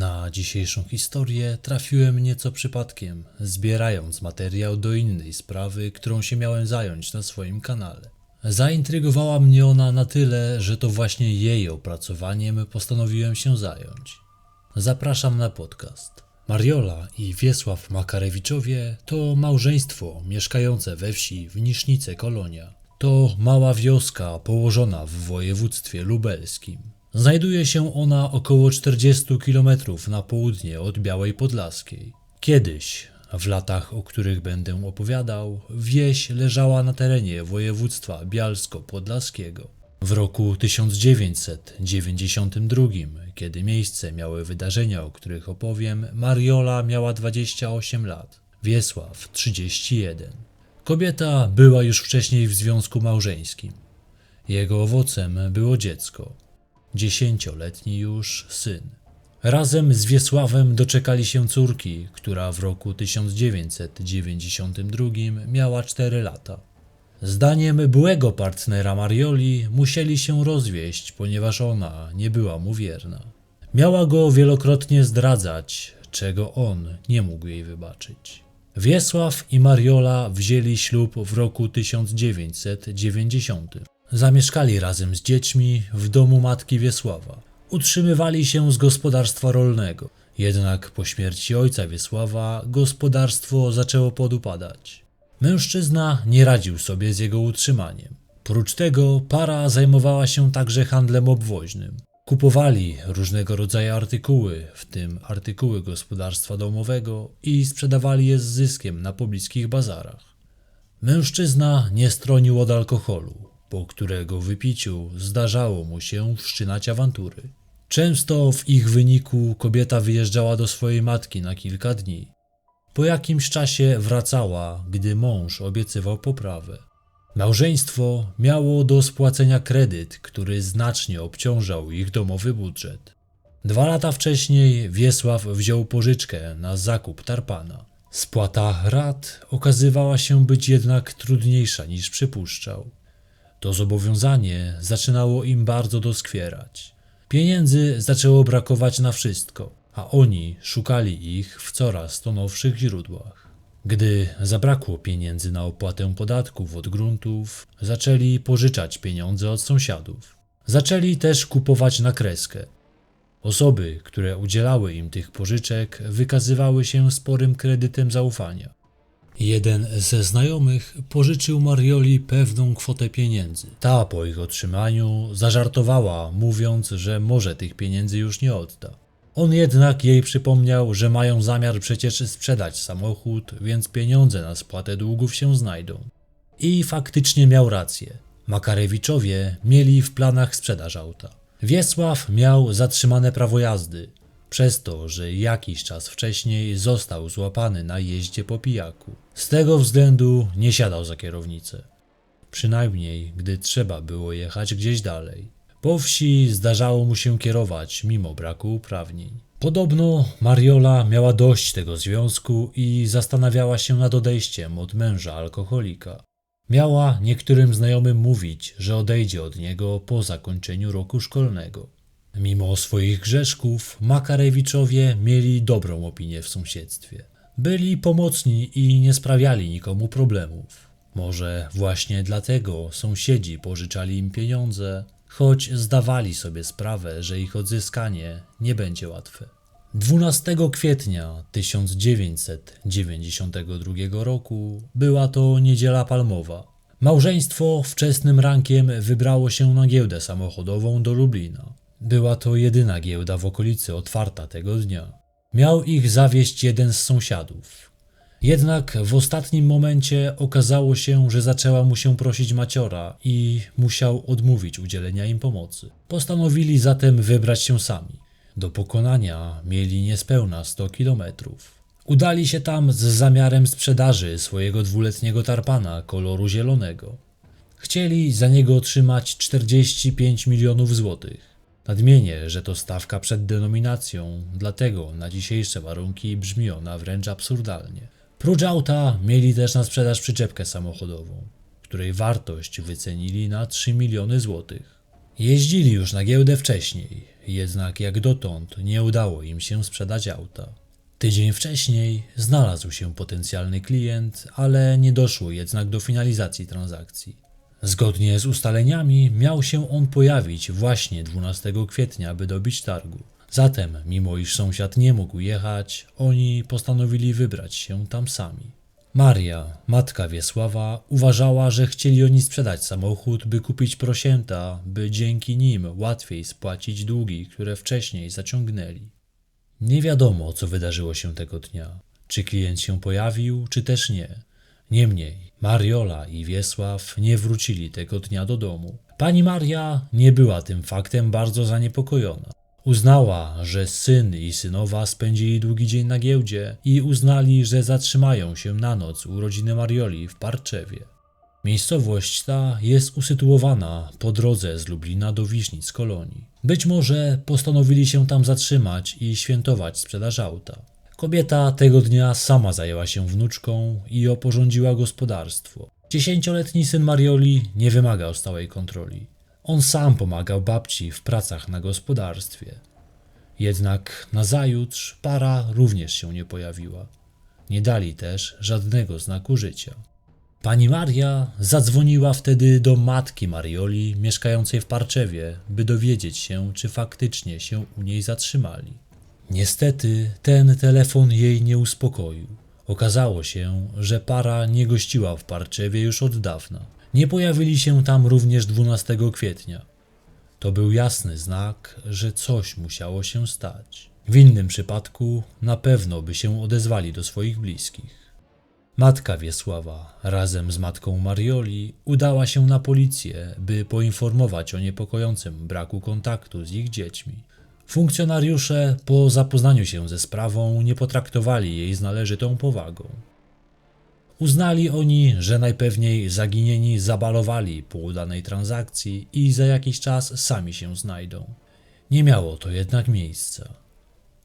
Na dzisiejszą historię trafiłem nieco przypadkiem, zbierając materiał do innej sprawy, którą się miałem zająć na swoim kanale. Zaintrygowała mnie ona na tyle, że to właśnie jej opracowaniem postanowiłem się zająć. Zapraszam na podcast. Mariola i Wiesław Makarewiczowie to małżeństwo mieszkające we wsi w Nisznice Kolonia. To mała wioska położona w województwie lubelskim. Znajduje się ona około 40 km na południe od Białej Podlaskiej. Kiedyś, w latach, o których będę opowiadał, wieś leżała na terenie województwa bialsko-podlaskiego. W roku 1992, kiedy miejsce miały wydarzenia, o których opowiem, Mariola miała 28 lat, Wiesław 31. Kobieta była już wcześniej w związku małżeńskim. Jego owocem było dziecko, dziesięcioletni już syn. Razem z Wiesławem doczekali się córki, która w roku 1992 miała 4 lata. Zdaniem byłego partnera Marioli musieli się rozwieść, ponieważ ona nie była mu wierna. Miała go wielokrotnie zdradzać, czego on nie mógł jej wybaczyć. Wiesław i Mariola wzięli ślub w roku 1990. Zamieszkali razem z dziećmi w domu matki Wiesława. Utrzymywali się z gospodarstwa rolnego. Jednak po śmierci ojca Wiesława gospodarstwo zaczęło podupadać. Mężczyzna nie radził sobie z jego utrzymaniem. Prócz tego para zajmowała się także handlem obwoźnym. Kupowali różnego rodzaju artykuły, w tym artykuły gospodarstwa domowego i sprzedawali je z zyskiem na pobliskich bazarach. Mężczyzna nie stronił od alkoholu, po którego wypiciu zdarzało mu się wszczynać awantury. Często w ich wyniku kobieta wyjeżdżała do swojej matki na kilka dni. Po jakimś czasie wracała, gdy mąż obiecywał poprawę. Małżeństwo miało do spłacenia kredyt, który znacznie obciążał ich domowy budżet. Dwa lata wcześniej Wiesław wziął pożyczkę na zakup tarpana. Spłata rat okazywała się być jednak trudniejsza niż przypuszczał. To zobowiązanie zaczynało im bardzo doskwierać. Pieniędzy zaczęło brakować na wszystko, a oni szukali ich w coraz to nowszych źródłach. Gdy zabrakło pieniędzy na opłatę podatków od gruntów, zaczęli pożyczać pieniądze od sąsiadów. Zaczęli też kupować na kreskę. Osoby, które udzielały im tych pożyczek, wykazywały się sporym kredytem zaufania. Jeden ze znajomych pożyczył Marioli pewną kwotę pieniędzy. Ta po ich otrzymaniu zażartowała, mówiąc, że może tych pieniędzy już nie odda. On jednak jej przypomniał, że mają zamiar przecież sprzedać samochód, więc pieniądze na spłatę długów się znajdą. I faktycznie miał rację. Makarewiczowie mieli w planach sprzedaż auta. Wiesław miał zatrzymane prawo jazdy, przez to, że jakiś czas wcześniej został złapany na jeździe po pijaku. Z tego względu nie siadał za kierownicę. Przynajmniej, gdy trzeba było jechać gdzieś dalej. Po wsi zdarzało mu się kierować mimo braku uprawnień. Podobno Mariola miała dość tego związku i zastanawiała się nad odejściem od męża alkoholika. Miała niektórym znajomym mówić, że odejdzie od niego po zakończeniu roku szkolnego. Mimo swoich grzeszków, Makarewiczowie mieli dobrą opinię w sąsiedztwie. Byli pomocni i nie sprawiali nikomu problemów. Może właśnie dlatego sąsiedzi pożyczali im pieniądze, choć zdawali sobie sprawę, że ich odzyskanie nie będzie łatwe. 12 kwietnia 1992 roku była to niedziela palmowa. Małżeństwo wczesnym rankiem wybrało się na giełdę samochodową do Lublina. Była to jedyna giełda w okolicy otwarta tego dnia. Miał ich zawieść jeden z sąsiadów. Jednak w ostatnim momencie okazało się, że zaczęła mu się prosić maciora i musiał odmówić udzielenia im pomocy. Postanowili zatem wybrać się sami. Do pokonania mieli niespełna 100 kilometrów. Udali się tam z zamiarem sprzedaży swojego dwuletniego tarpana koloru zielonego. Chcieli za niego otrzymać 45 milionów złotych. Nadmienię, że to stawka przed denominacją, dlatego na dzisiejsze warunki brzmi ona wręcz absurdalnie. Prócz auta mieli też na sprzedaż przyczepkę samochodową, której wartość wycenili na 3 miliony złotych. Jeździli już na giełdę wcześniej, jednak jak dotąd nie udało im się sprzedać auta. Tydzień wcześniej znalazł się potencjalny klient, ale nie doszło jednak do finalizacji transakcji. Zgodnie z ustaleniami miał się on pojawić właśnie 12 kwietnia, by dobić targu. Zatem, mimo iż sąsiad nie mógł jechać, oni postanowili wybrać się tam sami. Maria, matka Wiesława, uważała, że chcieli oni sprzedać samochód, by kupić prosięta, by dzięki nim łatwiej spłacić długi, które wcześniej zaciągnęli. Nie wiadomo, co wydarzyło się tego dnia. Czy klient się pojawił, czy też nie. Niemniej, Mariola i Wiesław nie wrócili tego dnia do domu. Pani Maria nie była tym faktem bardzo zaniepokojona. Uznała, że syn i synowa spędzili długi dzień na giełdzie i uznali, że zatrzymają się na noc u rodziny Marioli w Parczewie. Miejscowość ta jest usytuowana po drodze z Lublina do Wisznic Kolonii. Być może postanowili się tam zatrzymać i świętować sprzedaż auta. Kobieta tego dnia sama zajęła się wnuczką i oporządziła gospodarstwo. Dziesięcioletni syn Marioli nie wymagał stałej kontroli. On sam pomagał babci w pracach na gospodarstwie. Jednak nazajutrz para również się nie pojawiła. Nie dali też żadnego znaku życia. Pani Maria zadzwoniła wtedy do matki Marioli mieszkającej w Parczewie, by dowiedzieć się, czy faktycznie się u niej zatrzymali. Niestety ten telefon jej nie uspokoił. Okazało się, że para nie gościła w Parczewie już od dawna. Nie pojawili się tam również 12 kwietnia. To był jasny znak, że coś musiało się stać. W innym przypadku na pewno by się odezwali do swoich bliskich. Matka Wiesława razem z matką Marioli udała się na policję, by poinformować o niepokojącym braku kontaktu z ich dziećmi. Funkcjonariusze po zapoznaniu się ze sprawą nie potraktowali jej z należytą powagą. Uznali oni, że najpewniej zaginieni zabalowali po udanej transakcji i za jakiś czas sami się znajdą. Nie miało to jednak miejsca.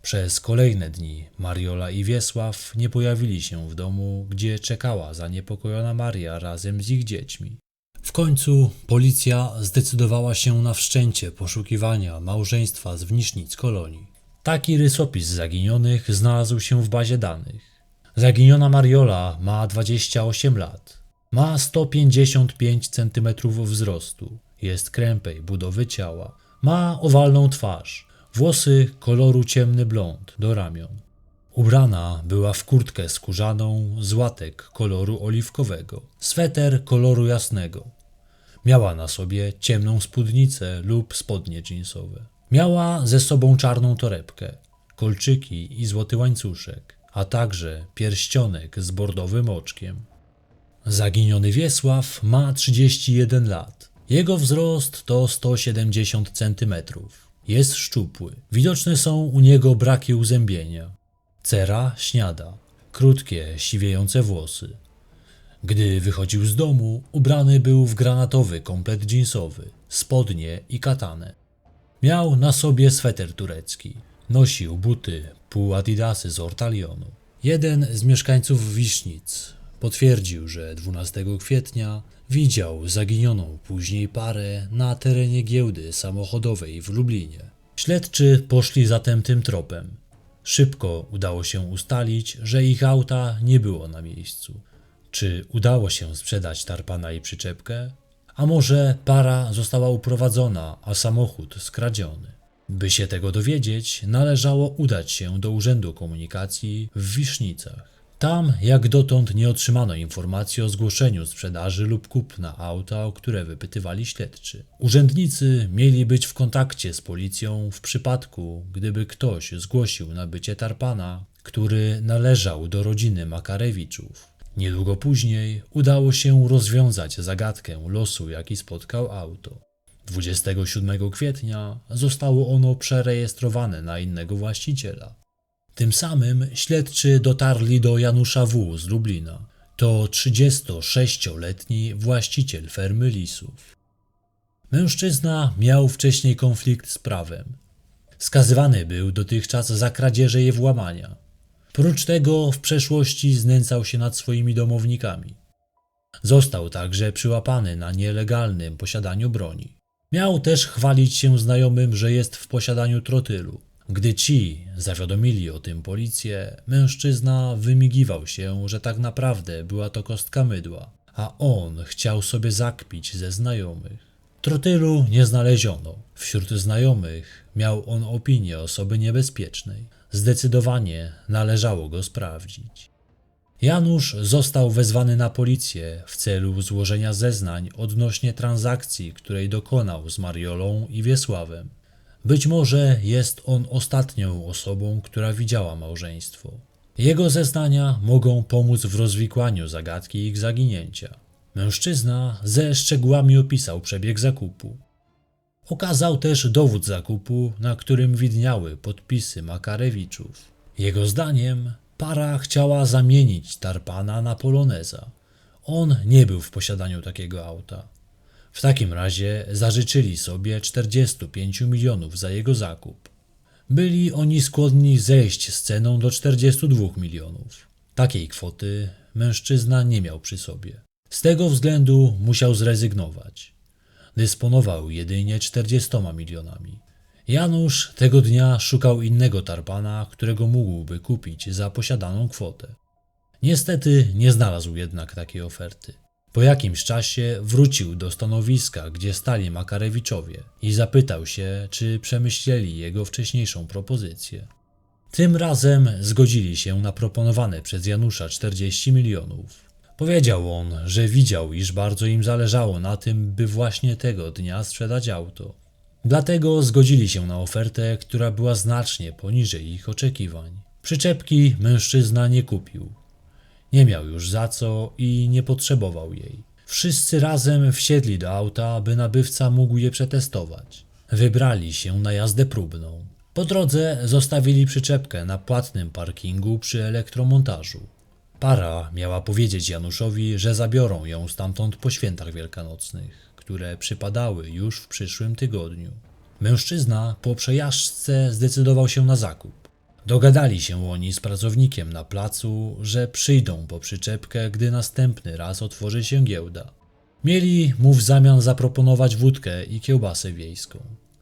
Przez kolejne dni Mariola i Wiesław nie pojawili się w domu, gdzie czekała zaniepokojona Maria razem z ich dziećmi. W końcu policja zdecydowała się na wszczęcie poszukiwania małżeństwa z Wnisznic Kolonii. Taki rysopis zaginionych znalazł się w bazie danych. Zaginiona Mariola ma 28 lat. Ma 155 cm wzrostu. Jest krępej budowy ciała. Ma owalną twarz. Włosy koloru ciemny blond do ramion. Ubrana była w kurtkę skórzaną z łatek koloru oliwkowego, sweter koloru jasnego. Miała na sobie ciemną spódnicę lub spodnie jeansowe. Miała ze sobą czarną torebkę, kolczyki i złoty łańcuszek, a także pierścionek z bordowym oczkiem. Zaginiony Wiesław ma 31 lat. Jego wzrost to 170 centymetrów. Jest szczupły. Widoczne są u niego braki uzębienia. Cera śniada, krótkie, siwiejące włosy. Gdy wychodził z domu, ubrany był w granatowy komplet jeansowy, spodnie i katanę. Miał na sobie sweter turecki. Nosił buty pół adidasy z ortalionu. Jeden z mieszkańców Wisznic potwierdził, że 12 kwietnia widział zaginioną później parę na terenie giełdy samochodowej w Lublinie. Śledczy poszli zatem tym tropem. Szybko udało się ustalić, że ich auta nie było na miejscu. Czy udało się sprzedać tarpana i przyczepkę? A może para została uprowadzona, a samochód skradziony? By się tego dowiedzieć, należało udać się do Urzędu Komunikacji w Wisznicach. Tam, jak dotąd, nie otrzymano informacji o zgłoszeniu sprzedaży lub kupna auta, o które wypytywali śledczy. Urzędnicy mieli być w kontakcie z policją w przypadku, gdyby ktoś zgłosił nabycie tarpana, który należał do rodziny Makarewiczów. Niedługo później udało się rozwiązać zagadkę losu, jaki spotkał auto. 27 kwietnia zostało ono przerejestrowane na innego właściciela. Tym samym śledczy dotarli do Janusza W. z Lublina. To 36-letni właściciel fermy lisów. Mężczyzna miał wcześniej konflikt z prawem. Skazywany był dotychczas za kradzieże i włamania. Prócz tego w przeszłości znęcał się nad swoimi domownikami. Został także przyłapany na nielegalnym posiadaniu broni. Miał też chwalić się znajomym, że jest w posiadaniu trotylu. Gdy ci zawiadomili o tym policję, mężczyzna wymigiwał się, że tak naprawdę była to kostka mydła, a on chciał sobie zakpić ze znajomych. Trotylu nie znaleziono. Wśród znajomych miał on opinię osoby niebezpiecznej. Zdecydowanie należało go sprawdzić. Janusz został wezwany na policję w celu złożenia zeznań odnośnie transakcji, której dokonał z Mariolą i Wiesławem. Być może jest on ostatnią osobą, która widziała małżeństwo. Jego zeznania mogą pomóc w rozwikłaniu zagadki ich zaginięcia. Mężczyzna ze szczegółami opisał przebieg zakupu. Okazał też dowód zakupu, na którym widniały podpisy Makarewiczów. Jego zdaniem para chciała zamienić Tarpana na Poloneza. On nie był w posiadaniu takiego auta. W takim razie zażyczyli sobie 45 milionów za jego zakup. Byli oni skłonni zejść z ceną do 42 milionów. Takiej kwoty mężczyzna nie miał przy sobie. Z tego względu musiał zrezygnować. Dysponował jedynie 40 milionami. Janusz tego dnia szukał innego tarpana, którego mógłby kupić za posiadaną kwotę. Niestety nie znalazł jednak takiej oferty. Po jakimś czasie wrócił do stanowiska, gdzie stali Makarewiczowie i zapytał się, czy przemyśleli jego wcześniejszą propozycję. Tym razem zgodzili się na proponowane przez Janusza 40 milionów. Powiedział on, że widział, iż bardzo im zależało na tym, by właśnie tego dnia sprzedać auto. Dlatego zgodzili się na ofertę, która była znacznie poniżej ich oczekiwań. Przyczepki mężczyzna nie kupił. Nie miał już za co i nie potrzebował jej. Wszyscy razem wsiedli do auta, by nabywca mógł je przetestować. Wybrali się na jazdę próbną. Po drodze zostawili przyczepkę na płatnym parkingu przy elektromontażu. Para miała powiedzieć Januszowi, że zabiorą ją stamtąd po świętach wielkanocnych, które przypadały już w przyszłym tygodniu. Mężczyzna po przejażdżce zdecydował się na zakup. Dogadali się oni z pracownikiem na placu, że przyjdą po przyczepkę, gdy następny raz otworzy się giełda. Mieli mu w zamian zaproponować wódkę i kiełbasę wiejską.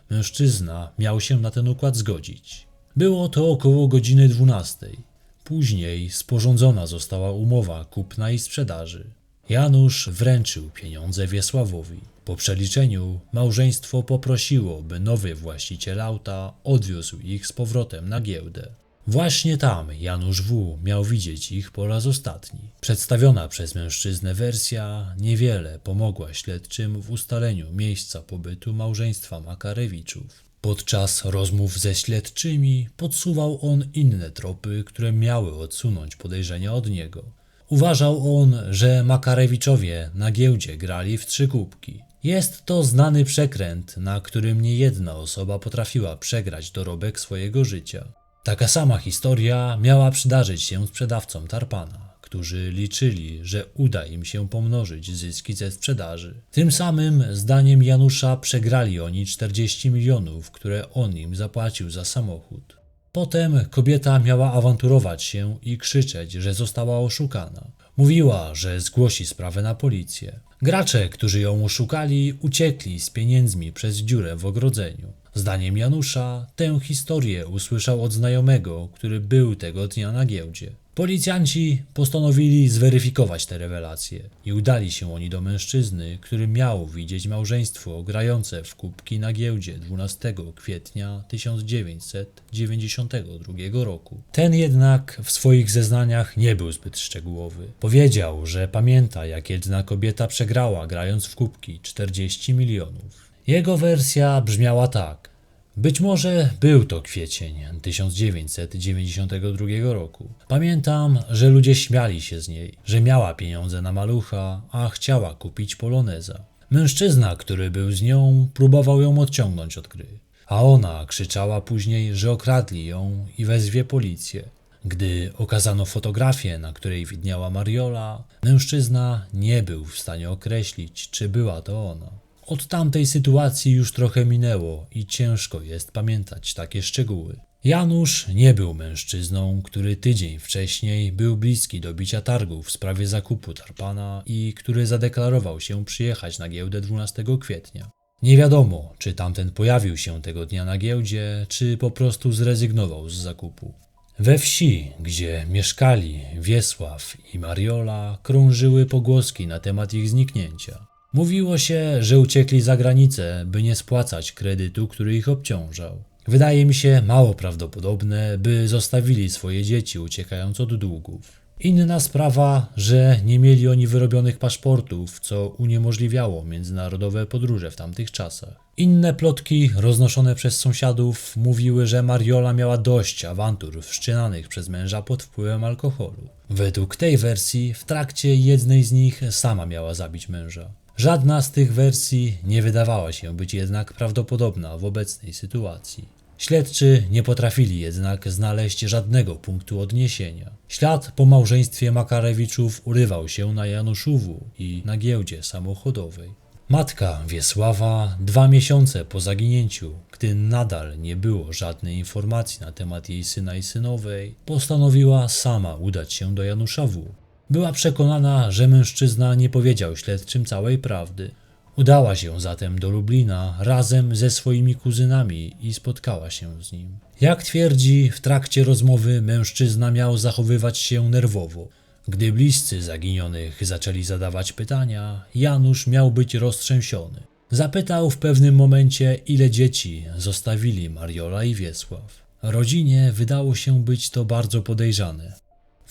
Mężczyzna miał się na ten układ zgodzić. Było to około godziny dwunastej. Później sporządzona została umowa kupna i sprzedaży. Janusz wręczył pieniądze Wiesławowi. Po przeliczeniu małżeństwo poprosiło, by nowy właściciel auta odwiózł ich z powrotem na giełdę. Właśnie tam Janusz W. miał widzieć ich po raz ostatni. Przedstawiona przez mężczyznę wersja niewiele pomogła śledczym w ustaleniu miejsca pobytu małżeństwa Makarewiczów. Podczas rozmów ze śledczymi podsuwał on inne tropy, które miały odsunąć podejrzenia od niego. Uważał on, że Makarewiczowie na giełdzie grali w trzy kubki. Jest to znany przekręt, na którym niejedna osoba potrafiła przegrać dorobek swojego życia. Taka sama historia miała przydarzyć się sprzedawcom Tarpana, którzy liczyli, że uda im się pomnożyć zyski ze sprzedaży. Tym samym, zdaniem Janusza, przegrali oni 40 milionów, które on im zapłacił za samochód. Potem kobieta miała awanturować się i krzyczeć, że została oszukana. Mówiła, że zgłosi sprawę na policję. Gracze, którzy ją oszukali, uciekli z pieniędzmi przez dziurę w ogrodzeniu. Zdaniem Janusza tę historię usłyszał od znajomego, który był tego dnia na giełdzie. Policjanci postanowili zweryfikować te rewelacje i udali się oni do mężczyzny, który miał widzieć małżeństwo grające w kubki na giełdzie 12 kwietnia 1992 roku. Ten jednak w swoich zeznaniach nie był zbyt szczegółowy. Powiedział, że pamięta jak jedna kobieta przegrała grając w kubki 40 milionów. Jego wersja brzmiała tak. Być może był to kwiecień 1992 roku. Pamiętam, że ludzie śmiali się z niej, że miała pieniądze na malucha, a chciała kupić poloneza. Mężczyzna, który był z nią, próbował ją odciągnąć od gry, a ona krzyczała później, że okradli ją i wezwie policję. Gdy okazano fotografię, na której widniała Mariola, mężczyzna nie był w stanie określić, czy była to ona. Od tamtej sytuacji już trochę minęło i ciężko jest pamiętać takie szczegóły. Janusz nie był mężczyzną, który tydzień wcześniej był bliski do bicia targów w sprawie zakupu tarpana i który zadeklarował się przyjechać na giełdę 12 kwietnia. Nie wiadomo, czy tamten pojawił się tego dnia na giełdzie, czy po prostu zrezygnował z zakupu. We wsi, gdzie mieszkali Wiesław i Mariola, krążyły pogłoski na temat ich zniknięcia. Mówiło się, że uciekli za granicę, by nie spłacać kredytu, który ich obciążał. Wydaje mi się mało prawdopodobne, by zostawili swoje dzieci uciekając od długów. Inna sprawa, że nie mieli oni wyrobionych paszportów, co uniemożliwiało międzynarodowe podróże w tamtych czasach. Inne plotki roznoszone przez sąsiadów mówiły, że Mariola miała dość awantur wszczynanych przez męża pod wpływem alkoholu. Według tej wersji, w trakcie jednej z nich sama miała zabić męża. Żadna z tych wersji nie wydawała się być jednak prawdopodobna w obecnej sytuacji. Śledczy nie potrafili jednak znaleźć żadnego punktu odniesienia. Ślad po małżeństwie Makarewiczów urywał się na Januszowu i na giełdzie samochodowej. Matka Wiesława, dwa miesiące po zaginięciu, gdy nadal nie było żadnej informacji na temat jej syna i synowej, postanowiła sama udać się do Janusza W. Była przekonana, że mężczyzna nie powiedział śledczym całej prawdy. Udała się zatem do Lublina razem ze swoimi kuzynami i spotkała się z nim. Jak twierdzi, w trakcie rozmowy mężczyzna miał zachowywać się nerwowo. Gdy bliscy zaginionych zaczęli zadawać pytania, Janusz miał być roztrzęsiony. Zapytał w pewnym momencie, ile dzieci zostawili Mariola i Wiesław. Rodzinie wydało się być to bardzo podejrzane.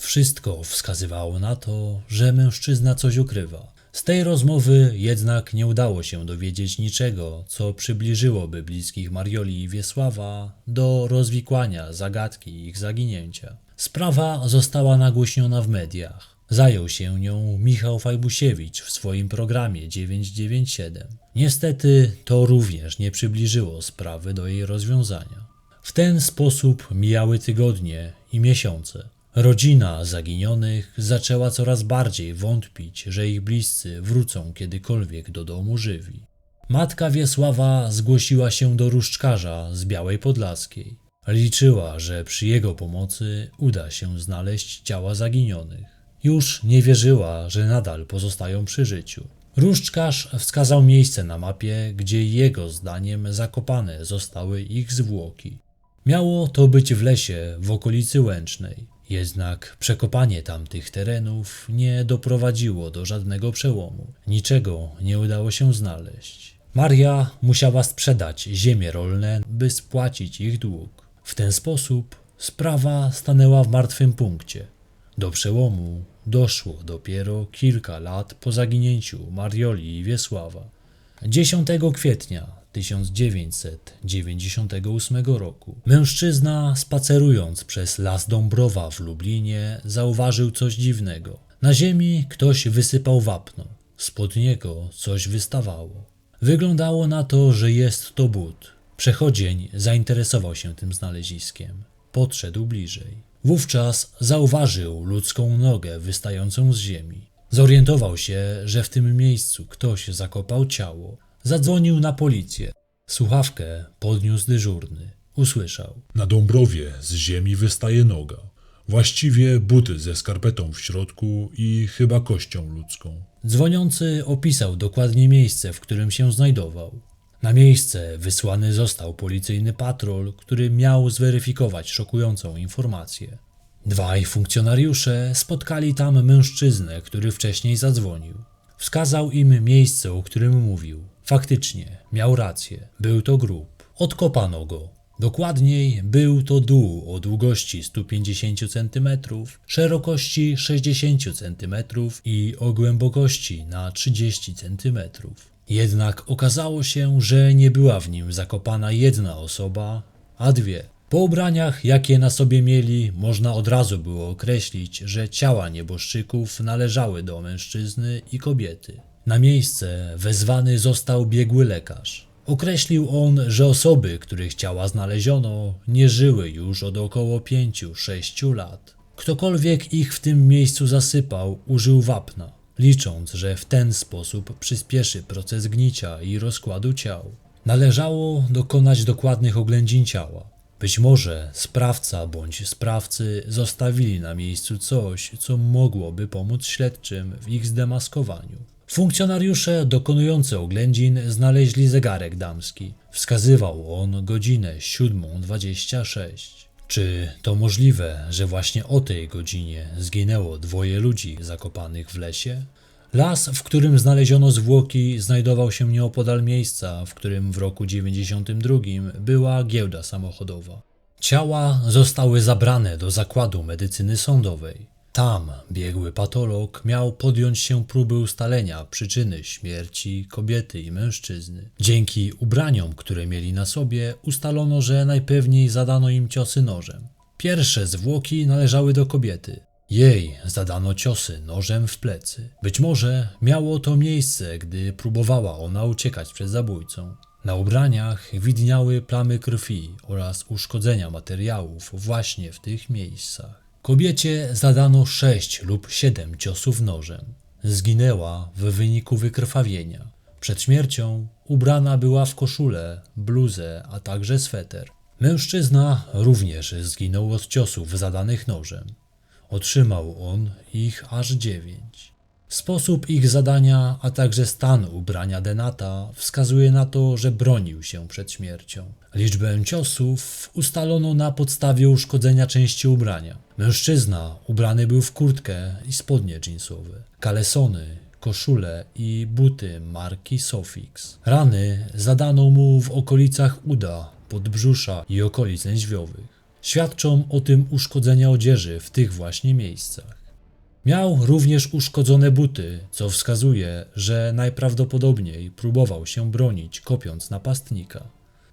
Wszystko wskazywało na to, że mężczyzna coś ukrywa. Z tej rozmowy jednak nie udało się dowiedzieć niczego, co przybliżyłoby bliskich Marioli i Wiesława do rozwikłania zagadki ich zaginięcia. Sprawa została nagłośniona w mediach. Zajął się nią Michał Fajbusiewicz w swoim programie 997. Niestety to również nie przybliżyło sprawy do jej rozwiązania. W ten sposób mijały tygodnie i miesiące. Rodzina zaginionych zaczęła coraz bardziej wątpić, że ich bliscy wrócą kiedykolwiek do domu żywi. Matka Wiesława zgłosiła się do różdżkarza z Białej Podlaskiej. Liczyła, że przy jego pomocy uda się znaleźć ciała zaginionych. Już nie wierzyła, że nadal pozostają przy życiu. Różdżkarz wskazał miejsce na mapie, gdzie jego zdaniem zakopane zostały ich zwłoki. Miało to być w lesie w okolicy Łęcznej. Jednak przekopanie tamtych terenów nie doprowadziło do żadnego przełomu. Niczego nie udało się znaleźć. Maria musiała sprzedać ziemie rolne, by spłacić ich dług. W ten sposób sprawa stanęła w martwym punkcie. Do przełomu doszło dopiero kilka lat po zaginięciu Marioli i Wiesława. 10 kwietnia 1998 roku. Mężczyzna, spacerując przez las Dąbrowa w Lublinie, zauważył coś dziwnego. Na ziemi ktoś wysypał wapno. Spod niego coś wystawało. Wyglądało na to, że jest to but. Przechodzień zainteresował się tym znaleziskiem. Podszedł bliżej. Wówczas zauważył ludzką nogę wystającą z ziemi. Zorientował się, że w tym miejscu ktoś zakopał ciało. Zadzwonił na policję. Słuchawkę podniósł dyżurny. Usłyszał. Na Dąbrowie z ziemi wystaje noga. Właściwie buty ze skarpetą w środku i chyba kością ludzką. Dzwoniący opisał dokładnie miejsce, w którym się znajdował. Na miejsce wysłany został policyjny patrol, który miał zweryfikować szokującą informację. Dwaj funkcjonariusze spotkali tam mężczyznę, który wcześniej zadzwonił. Wskazał im miejsce, o którym mówił. Faktycznie, miał rację. Był to grób. Odkopano go. Dokładniej, był to dół o długości 150 cm, szerokości 60 cm i o głębokości na 30 cm. Jednak okazało się, że nie była w nim zakopana jedna osoba, a dwie. Po ubraniach, jakie na sobie mieli, można od razu było określić, że ciała nieboszczyków należały do mężczyzny i kobiety. Na miejsce wezwany został biegły lekarz. Określił on, że osoby, których ciała znaleziono, nie żyły już od około 5-6 lat. Ktokolwiek ich w tym miejscu zasypał, użył wapna, licząc, że w ten sposób przyspieszy proces gnicia i rozkładu ciał. Należało dokonać dokładnych oględzin ciała. Być może sprawca bądź sprawcy zostawili na miejscu coś, co mogłoby pomóc śledczym w ich zdemaskowaniu. Funkcjonariusze dokonujący oględzin znaleźli zegarek damski. Wskazywał on godzinę 7.26. Czy to możliwe, że właśnie o tej godzinie zginęło dwoje ludzi zakopanych w lesie? Las, w którym znaleziono zwłoki, znajdował się nieopodal miejsca, w którym w roku 92 była giełda samochodowa. Ciała zostały zabrane do zakładu medycyny sądowej. Tam biegły patolog miał podjąć się próby ustalenia przyczyny śmierci kobiety i mężczyzny. Dzięki ubraniom, które mieli na sobie, ustalono, że najpewniej zadano im ciosy nożem. Pierwsze zwłoki należały do kobiety. Jej zadano ciosy nożem w plecy. Być może miało to miejsce, gdy próbowała ona uciekać przed zabójcą. Na ubraniach widniały plamy krwi oraz uszkodzenia materiałów właśnie w tych miejscach. Kobiecie zadano sześć lub siedem ciosów nożem. Zginęła w wyniku wykrwawienia. Przed śmiercią ubrana była w koszulę, bluzę, a także sweter. Mężczyzna również zginął od ciosów zadanych nożem. Otrzymał on ich aż dziewięć. Sposób ich zadania, a także stan ubrania Denata wskazuje na to, że bronił się przed śmiercią. Liczbę ciosów ustalono na podstawie uszkodzenia części ubrania. Mężczyzna ubrany był w kurtkę i spodnie jeansowe, kalesony, koszulę i buty marki Sofix. Rany zadano mu w okolicach uda, podbrzusza i okolic lędźwiowych. Świadczą o tym uszkodzenia odzieży w tych właśnie miejscach. Miał również uszkodzone buty, co wskazuje, że najprawdopodobniej próbował się bronić, kopiąc napastnika.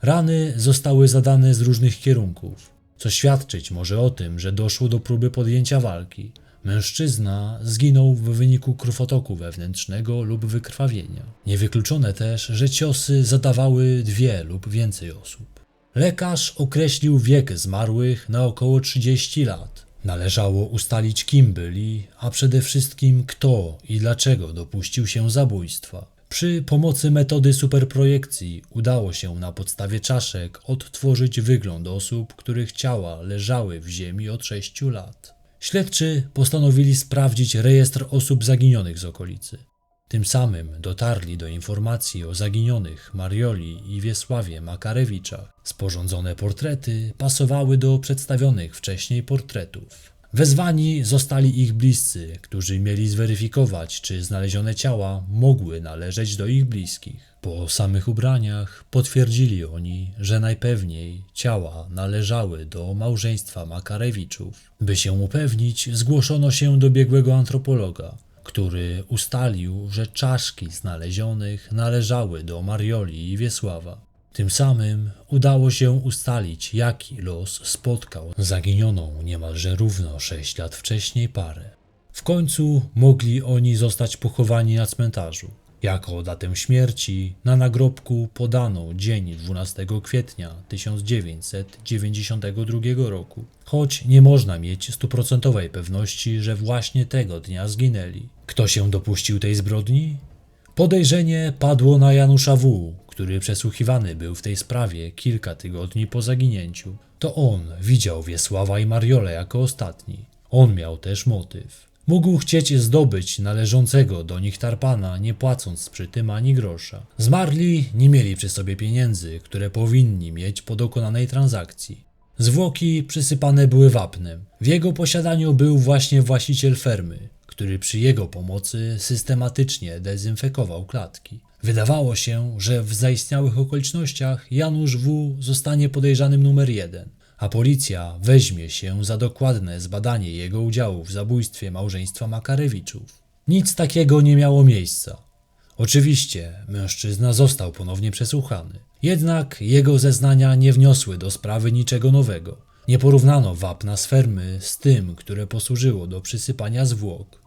Rany zostały zadane z różnych kierunków, co świadczyć może o tym, że doszło do próby podjęcia walki. Mężczyzna zginął w wyniku krwotoku wewnętrznego lub wykrwawienia. Niewykluczone też, że ciosy zadawały dwie lub więcej osób. Lekarz określił wiek zmarłych na około 30 lat. Należało ustalić, kim byli, a przede wszystkim kto i dlaczego dopuścił się zabójstwa. Przy pomocy metody superprojekcji udało się na podstawie czaszek odtworzyć wygląd osób, których ciała leżały w ziemi od 6 lat. Śledczy postanowili sprawdzić rejestr osób zaginionych z okolicy. Tym samym dotarli do informacji o zaginionych Marioli i Wiesławie Makarewiczach. Sporządzone portrety pasowały do przedstawionych wcześniej portretów. Wezwani zostali ich bliscy, którzy mieli zweryfikować, czy znalezione ciała mogły należeć do ich bliskich. Po samych ubraniach potwierdzili oni, że najpewniej ciała należały do małżeństwa Makarewiczów. By się upewnić, zgłoszono się do biegłego antropologa, który ustalił, że czaszki znalezionych należały do Marioli i Wiesława. Tym samym udało się ustalić, jaki los spotkał zaginioną niemalże równo sześć lat wcześniej parę. W końcu mogli oni zostać pochowani na cmentarzu. Jako datę śmierci na nagrobku podano dzień 12 kwietnia 1992 roku, choć nie można mieć stuprocentowej pewności, że właśnie tego dnia zginęli. Kto się dopuścił tej zbrodni? Podejrzenie padło na Janusza W., który przesłuchiwany był w tej sprawie kilka tygodni po zaginięciu. To on widział Wiesława i Mariolę jako ostatni. On miał też motyw. Mógł chcieć zdobyć należącego do nich tarpana, nie płacąc przy tym ani grosza. Zmarli nie mieli przy sobie pieniędzy, które powinni mieć po dokonanej transakcji. Zwłoki przysypane były wapnem. W jego posiadaniu był właśnie właściciel fermy, który przy jego pomocy systematycznie dezynfekował klatki. Wydawało się, że w zaistniałych okolicznościach Janusz W. zostanie podejrzanym numer jeden, a policja weźmie się za dokładne zbadanie jego udziału w zabójstwie małżeństwa Makarewiczów. Nic takiego nie miało miejsca. Oczywiście mężczyzna został ponownie przesłuchany, jednak jego zeznania nie wniosły do sprawy niczego nowego. Nie porównano wapna z fermy z tym, które posłużyło do przysypania zwłok.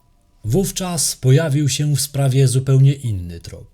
Wówczas pojawił się w sprawie zupełnie inny trop.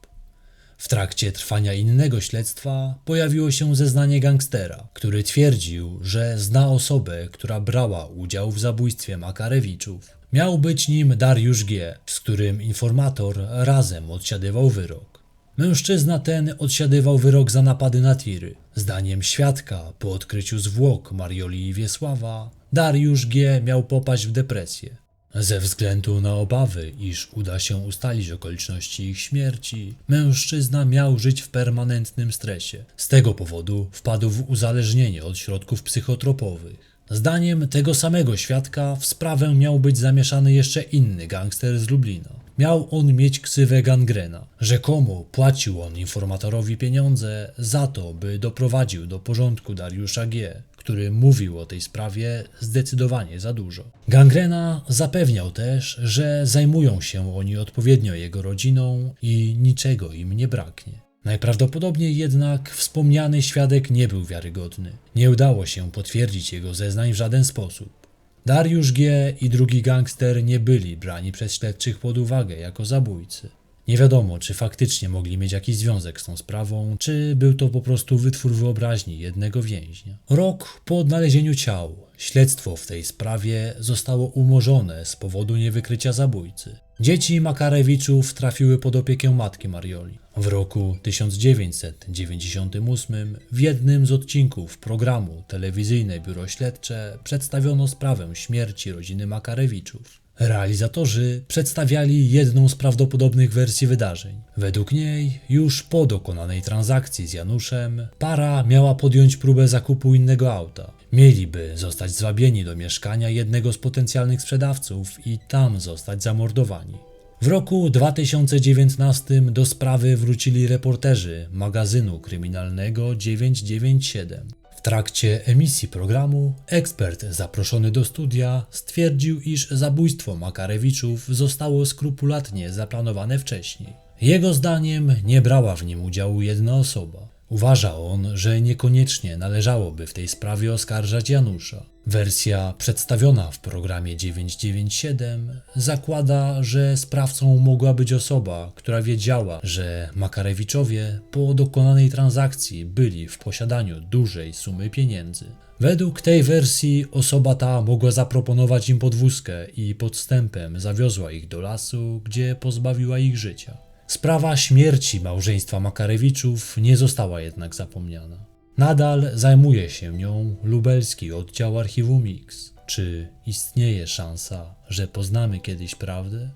W trakcie trwania innego śledztwa pojawiło się zeznanie gangstera, który twierdził, że zna osobę, która brała udział w zabójstwie Makarewiczów. Miał być nim Dariusz G., z którym informator razem odsiadywał wyrok. Mężczyzna ten odsiadywał wyrok za napady na tiry. Zdaniem świadka, po odkryciu zwłok Marioli i Wiesława, Dariusz G. miał popaść w depresję. Ze względu na obawy, iż uda się ustalić okoliczności ich śmierci, mężczyzna miał żyć w permanentnym stresie. Z tego powodu wpadł w uzależnienie od środków psychotropowych. Zdaniem tego samego świadka w sprawę miał być zamieszany jeszcze inny gangster z Lublina. Miał on mieć ksywę gangrena. Rzekomo płacił on informatorowi pieniądze za to, by doprowadził do porządku Dariusza G., który mówił o tej sprawie zdecydowanie za dużo. Gangrena zapewniał też, że zajmują się oni odpowiednio jego rodziną i niczego im nie braknie. Najprawdopodobniej jednak wspomniany świadek nie był wiarygodny. Nie udało się potwierdzić jego zeznań w żaden sposób. Dariusz G. i drugi gangster nie byli brani przez śledczych pod uwagę jako zabójcy. Nie wiadomo, czy faktycznie mogli mieć jakiś związek z tą sprawą, czy był to po prostu wytwór wyobraźni jednego więźnia. Rok po odnalezieniu ciał, śledztwo w tej sprawie zostało umorzone z powodu niewykrycia zabójcy. Dzieci Makarewiczów trafiły pod opiekę matki Marioli. W roku 1998 w jednym z odcinków programu Telewizyjne Biuro Śledcze przedstawiono sprawę śmierci rodziny Makarewiczów. Realizatorzy przedstawiali jedną z prawdopodobnych wersji wydarzeń. Według niej, już po dokonanej transakcji z Januszem, para miała podjąć próbę zakupu innego auta. Mieliby zostać zwabieni do mieszkania jednego z potencjalnych sprzedawców i tam zostać zamordowani. W roku 2019 do sprawy wrócili reporterzy magazynu kryminalnego 997. W trakcie emisji programu ekspert zaproszony do studia stwierdził, iż zabójstwo Makarewiczów zostało skrupulatnie zaplanowane wcześniej. Jego zdaniem nie brała w nim udziału jedna osoba. Uważa on, że niekoniecznie należałoby w tej sprawie oskarżać Janusza. Wersja przedstawiona w programie 997 zakłada, że sprawcą mogła być osoba, która wiedziała, że Makarewiczowie po dokonanej transakcji byli w posiadaniu dużej sumy pieniędzy. Według tej wersji osoba ta mogła zaproponować im podwózkę i podstępem zawiozła ich do lasu, gdzie pozbawiła ich życia. Sprawa śmierci małżeństwa Makarewiczów nie została jednak zapomniana. Nadal zajmuje się nią lubelski oddział archiwum Mix. Czy istnieje szansa, że poznamy kiedyś prawdę?